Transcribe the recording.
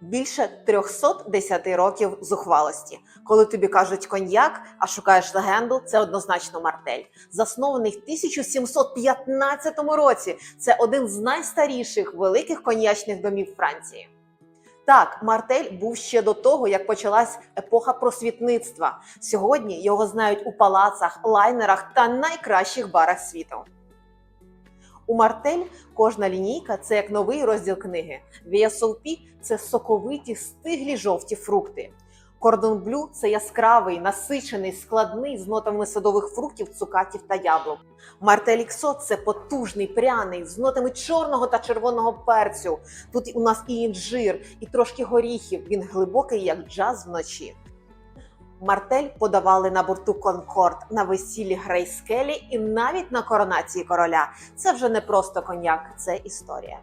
Більше 310 років зухвалості. Коли тобі кажуть коньяк, а шукаєш легенду, це однозначно мартель. Заснований в 1715 році. Це один з найстаріших великих коньячних домів Франції. Так, мартель був ще до того, як почалась епоха просвітництва. Сьогодні його знають у палацах, лайнерах та найкращих барах світу. У мартель кожна лінійка це як новий розділ книги. VSOP – це соковиті, стиглі жовті фрукти. Кордон блю це яскравий, насичений, складний з нотами садових фруктів, цукатів та яблук. Мартель Іксо – це потужний, пряний, з нотами чорного та червоного перцю. Тут у нас і інжир, і трошки горіхів. Він глибокий, як джаз вночі. Мартель подавали на борту Конкорд на весіллі Грейскелі і навіть на коронації короля. Це вже не просто коньяк, це історія.